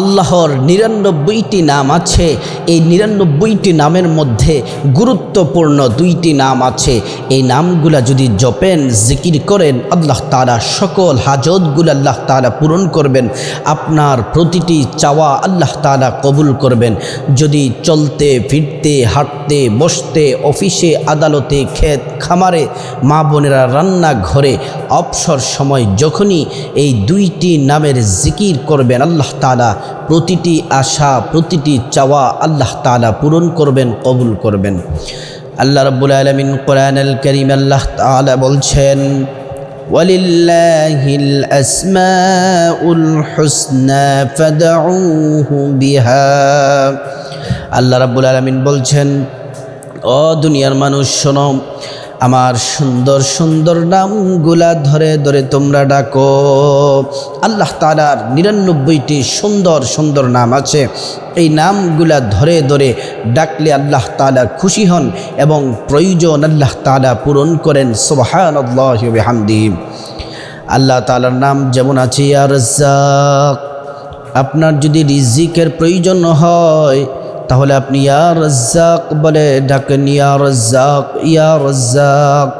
আল্লাহর নিরানব্বইটি নাম আছে। এই নিরানব্বইটি নামের মধ্যে গুরুত্বপূর্ণ দুইটি নাম আছে। এই নামগুলা যদি জপেন, জিকির করেন, আল্লাহ তারা সকল হাজতগুলো আল্লাহ তারা পূরণ করবেন। আপনার প্রতিটি চাওয়া আল্লাহ তালা কবুল করবেন। যদি চলতে, ফিরতে, হাঁটতে, বসতে, অফিসে, আদালতে, ক্ষেত, খামারে, মা বোনেরা রান্নাঘরে অবসর সময় যখনই এই দুইটি নামের জিকির করবেন, আল্লাহ তালা প্রতিটি আশা প্রতিটি চাওয়া আল্লাহ তালা পূরণ করবেন কবুল করবেন আল্লাহ রব্বুল আলমিন কোরআন আল করিম আল্লাহ তালা বলছেন ولله الأسماء الحسنى فدعوه بها আল্লাহ রাব্বুল আলমিন বলছেন ও দুনিয়ার মানুষ শোনো আমার সুন্দর সুন্দর নামগুলা ধরে ধরে তোমরা ডাকো। আল্লাহ তালার নিরানব্বইটি সুন্দর সুন্দর নাম আছে। এই নামগুলা ধরে ধরে ডাকলে আল্লাহ তালা খুশি হন এবং প্রয়োজন আল্লাহ তালা পূরণ করেন। সোবাহান হামদি আল্লাহ তালার নাম যেমন আছে রাজ্জাক। আপনার যদি রিজিকের প্রয়োজন হয় তাহলে আপনি ইয়া রাজ্জাক বলে ডাকেন, ইয়া রাজ্জাক ইয়া রাজ্জাক।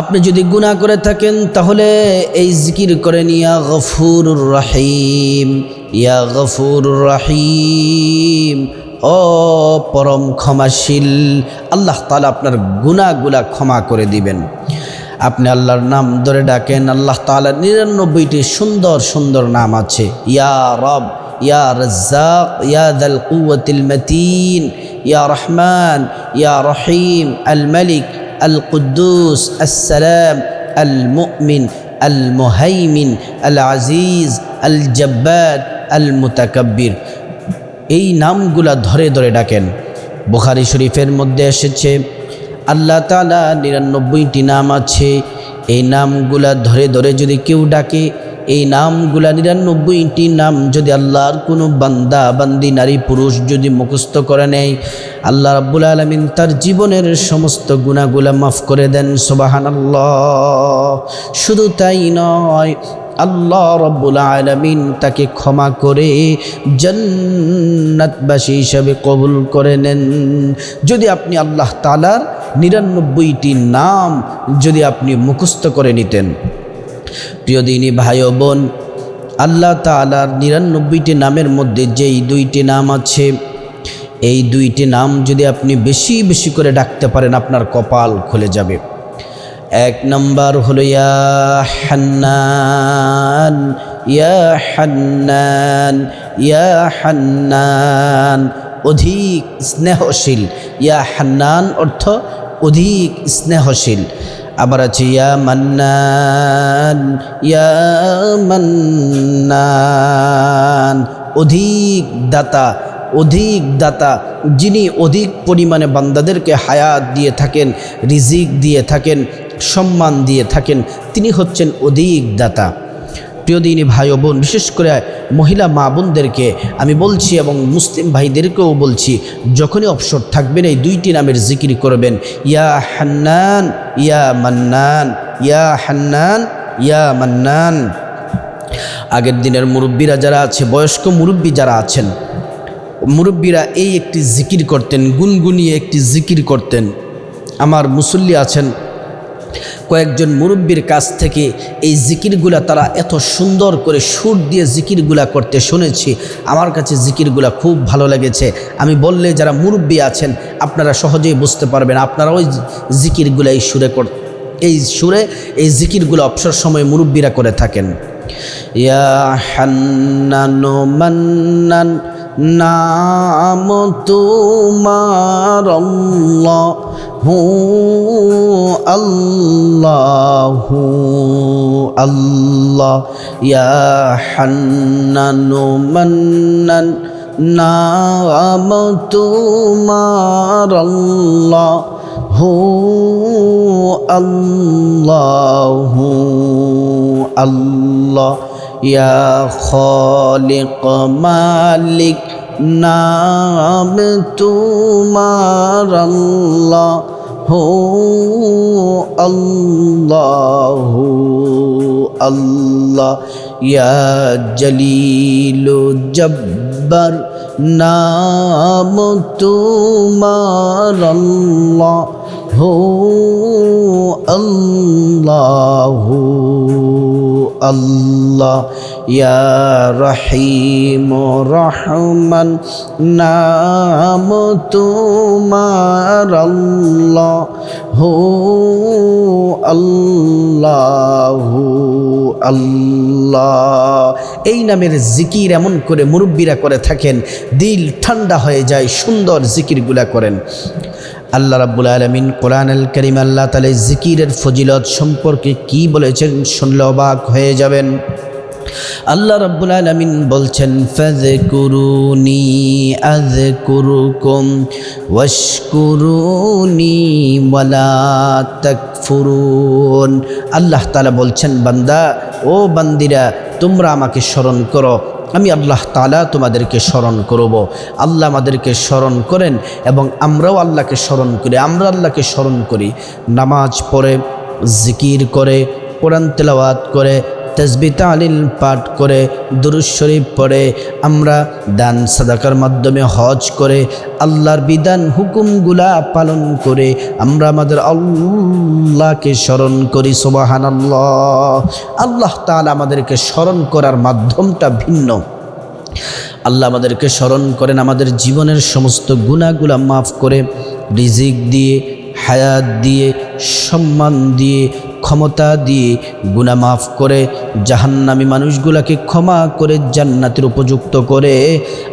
আপনি যদি গুনাহ করে থাকেন, তাহলে এই জিকির করেন, ইয়া গফুর রাহিম, ইয়া গফুর রাহিম। ও পরম ক্ষমাশীল, আল্লাহ তালা আপনার গুনাহগুলা ক্ষমা করে দিবেন। আপনি আল্লাহর নাম ধরে ডাকেন, আল্লাহ তালা নিরানব্বইটি সুন্দর সুন্দর নাম আছে, ইয়া রব। ইয়া রাজ্জাক ইয়া দাল কুয়াতিল মতিন ইয়া রহমান ইয়া রহিম আল মালিক আল কুদ্দুস আসসালাম আল মুমিন আল মুহাইমিন আল আজিজ আল জব্বাদ আল মুতাকাব্বির এই নামগুলা ধরে ধরে ডাকেন। বুখারি শরীফের মধ্যে এসেছে, আল্লাহ তালা নিরানব্বইটি নাম আছে। এই নামগুলা ধরে ধরে যদি কেউ ডাকে এই নামগুলা নিরানব্বইটি নাম যদি আল্লাহর কোনো বান্দা, বান্দি, নারী, পুরুষ যদি মুখস্থ করে নেয়, আল্লাহ রাব্বুল আলমিন তার জীবনের সমস্ত গুণাগুলা মাফ করে দেন সোবাহান শুধু তাই নয়, আল্লাহ রব্বুল আলমিন তাকে ক্ষমা করে জান্নাতবাসী হিসাবে কবুল করে নেন। যদি আপনি আল্লাহ তালার নিরানব্বইটি নাম যদি আপনি মুখস্থ করে নিতেন প্রিয় দিনী ভাই বোন, আল্লাহ তালার নিরানব্বইটি নামের মধ্যে যেই দুইটি নাম আছে, এই দুইটি নাম যদি আপনি বেশি বেশি করে ডাকতে পারেন, আপনার কপাল খুলে যাবে। এক নম্বর হলো, ইয়া হান্নান ইয়া হান্নান ইয়া হান্নান, অধিক স্নেহশীল। ইয়া হান্নান অর্থ অধিক স্নেহশীল। আবার আছে, ইয়া মান্নান ইয়া মান্নান। অধিক দাতা অধিক দাতা, যিনি অধিক পরিমাণে বান্দাদেরকে হায়াত দিয়ে থাকেন, রিজিক দিয়ে থাকেন, সম্মান দিয়ে থাকেন, তিনি হচ্ছেন অধিক দাতা। প্রিয়দিনী ভাই ও বোন, বিশেষ করে মহিলা মা বোনদেরকে আমি বলছি এবং মুসলিম ভাইদেরকেও বলছি, যখনই অবসর থাকবেন এই দুইটি নামের জিকির করবেন, ইয়া হান্নান, ইয়া মান্নান, ইয়া হান্নান, ইয়া মান্নান। আগের দিনের মুরব্বীরা যারা আছে, বয়স্ক মুরব্বী যারা আছেন, মুরব্বীরা এই একটি জিকির করতেন, গুনগুনিয়ে একটি জিকির করতেন। আমার মুসল্লি আছেন কয়েকজন মুরব্বীর কাছ থেকে এই জিকিরগুলা তারা এত সুন্দর করে সুর দিয়ে জিকিরগুলা করতে শুনেছি। আমার কাছে জিকিরগুলা খুব ভালো লেগেছে। আমি বললে যারা মুরব্বী আছেন, আপনারা সহজেই বুঝতে পারবেন, আপনারা ওই জিকিরগুলা এই সুরে কর, এই সুরে এই জিকিরগুলো অবসর সময় মুরব্বীরা করে থাকেন। নাম তোমার আল্লাহ আল্লাহ ইয়া হান্নানু মান্নান নাম তোমার আল্লাহ হু আল্লাহ আল্লাহ ইয়া খালিক মালিক। নাম তোমার আল্লাহ হো আল্লাহ আল্লাহ ইয়া জলিল জব্বার নাম তোমার আল্লাহ হো আল্লাহ আল্লাহ। ইয়া রহিম রহমান, নাম তোমার আল্লাহ। হো আল্লাহ আল্লাহ। এই নামের জিকির এমন করে মুরব্বীরা করে থাকেন, দিল ঠান্ডা হয়ে যায়, সুন্দর জিকিরগুলা করেন। আল্লাহ রাব্বুল আলমিন কোরআন আল করিম আল্লাহ তালে জিকিরের ফজিলত সম্পর্কে কি বলেছেন শুনলে অবাক হয়ে যাবেন। আল্লাহ রাব্বুল আলামিন বলছেন, ফাযকুরুনি আযকুরুকুম ওয়াশকুরুনি ওয়ালা তাকফুরুন। আল্লাহ তাআলা বলছেন, বান্দা, ও বান্দিরা, তোমরা আমাকে স্মরণ করো আমি আল্লাহ তালা তোমাদেরকে স্মরণ করব। আল্লাহ আমাদেরকে স্মরণ করেন এবং আমরাও আল্লাহকে স্মরণ করি, আমরা আল্লাহকে স্মরণ করি। নামাজ পড়ে, জিকির করে, কোরআন তেলাওয়াত করে তসবি তালিল পাঠ করে দুরুজ শরীফ পড়ে, আমরা দান সাদাকার মাধ্যমে হজ করে, আল্লাহর বিধান হুকুমগুলা পালন করে, আমরা আমাদের আল্লাহকে স্মরণ করি সোবাহান আল্লাহ আল্লাহ তাআলা আমাদেরকে স্মরণ করার মাধ্যমটা ভিন্ন। আল্লাহ আমাদেরকে স্মরণ করেন আমাদের জীবনের সমস্ত গুণাগুলা মাফ করে, রিজিক দিয়ে, হায়াত দিয়ে, সম্মান দিয়ে ক্ষমতা দিয়ে গুণা মাফ করে, জাহান্নামী মানুষগুলাকে ক্ষমা করে জান্নাতের উপযুক্ত করে,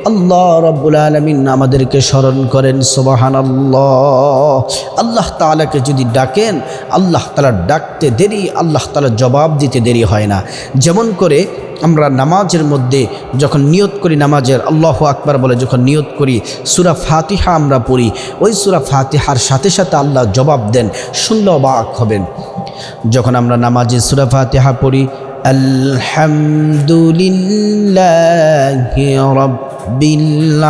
আল্লাহ রব্বুল আলমিন আমাদেরকে স্মরণ করেন সোবাহান আল্লাহ আল্লাহ তালাকে যদি ডাকেন, আল্লাহ তালা ডাকতে দেরি, আল্লাহ তালা জবাব দিতে দেরি হয় না। যেমন করে আমরা নামাজের মধ্যে যখন নিয়ত করি নামাজের, আল্লাহ আকবার বলে যখন নিয়ত করি, সুরা ফাতিহা আমরা পড়ি, ওই সুরা ফাতিহার সাথে সাথে আল্লাহ জবাব দেন শুনলে অবাক হবেন। যখন আমরা নামাজে সুরা ফাতিহা পড়ি, আলহামদুলিল্লাহ রব্বিল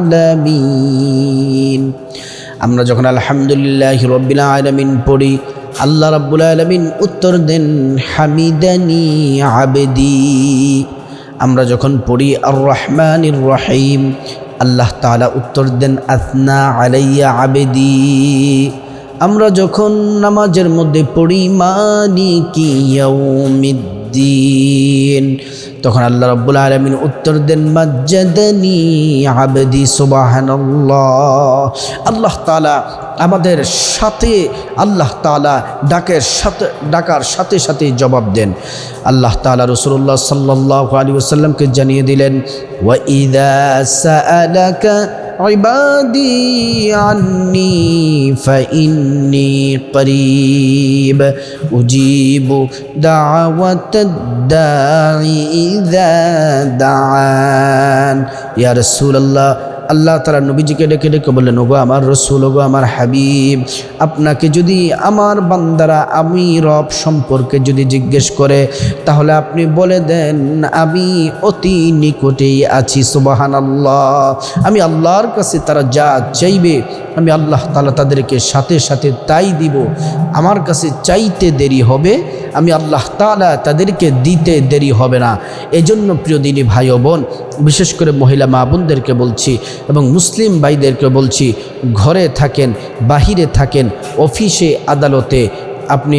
আলামিন। আমরা যখন আলহামদুলিল্লাহ রব্বিল আলামিন পড়ি, আল্লাহ রাব্বুল আলমিন উত্তর দেন, হামিদানি আবেদি। আমরা যখন পড়ি আর রহমান রহিম। আল্লাহ তালা উত্তর দেন, আসনা আলাইয়া আবেদি। আমরা যখন নামাজের মধ্যে পড়ি, মালিকি ইয়াউমিদ্দিন, তখন আল্লাহ রব্বুল আলমিন উত্তর দেন, মাজ্জাদানি আবেদি, সুবাহানাল্লাহ। আল্লাহ তালা আমাদের সাথে, আল্লাহ তালা ডাকের সাথে, ডাকার সাথে সাথে জবাব দেন। আল্লাহ তালা রসুল্লাহ সাল্লাহ আলী ওসাল্লামকে জানিয়ে দিলেন সাআলাকা عبادي عني فإني قريب. أجيب دعوة الداعي إذا دعان. يا رسول الله আল্লাহ তালা নবীজিকে ডেকে ডেকে বললেন, ওগো আমার রসুল, ওগো আমার হাবিব, আপনাকে যদি আমার বান্দারা আমি রব সম্পর্কে যদি জিজ্ঞেস করে, তাহলে আপনি বলে দেন, আমি অতি নিকটেই আছি সুবাহান আল্লাহ আমি আল্লাহর কাছে তারা যা চাইবে, আমি আল্লাহ তালা তাদেরকে সাথে সাথে তাই দিব। আমার কাছে চাইতে দেরি হবে, আমি আল্লাহ তালা তাদেরকে দিতে দেরি হবে না। এজন্য প্রিয় দিনী ভাই বোন, বিশেষ করে মহিলা মা বোনদেরকে বলছি এবং মুসলিম ভাইদেরকে বলছি ঘরে থাকেন বাহিরে থাকেন অফিসে আদালতে আপনি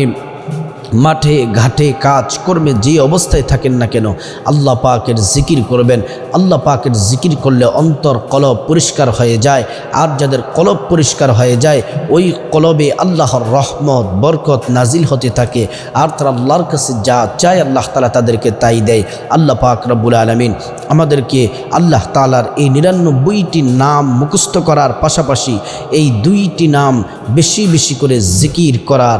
মাঠে, ঘাটে, কাজ কর্মে যে অবস্থায় থাকেন না কেন, আল্লাহ পাকের জিকির করবেন। আল্লাহ পাকের জিকির করলে অন্তর কলব পরিষ্কার হয়ে যায়, আর যাদের কলব পরিষ্কার হয়ে যায়, ওই কলবে আল্লাহর রহমত, বরকত নাজিল হতে থাকে। আর তারা আল্লাহর কাছে যা চায়, আল্লাহ তালা তাদেরকে তাই দেয়। আল্লাহ পাক রব্বুল আলমিন আমাদেরকে আল্লাহ তালার এই নিরানব্বইটি নাম মুখস্থ করার পাশাপাশি এই দুইটি নাম বেশি বেশি করে জিকির করার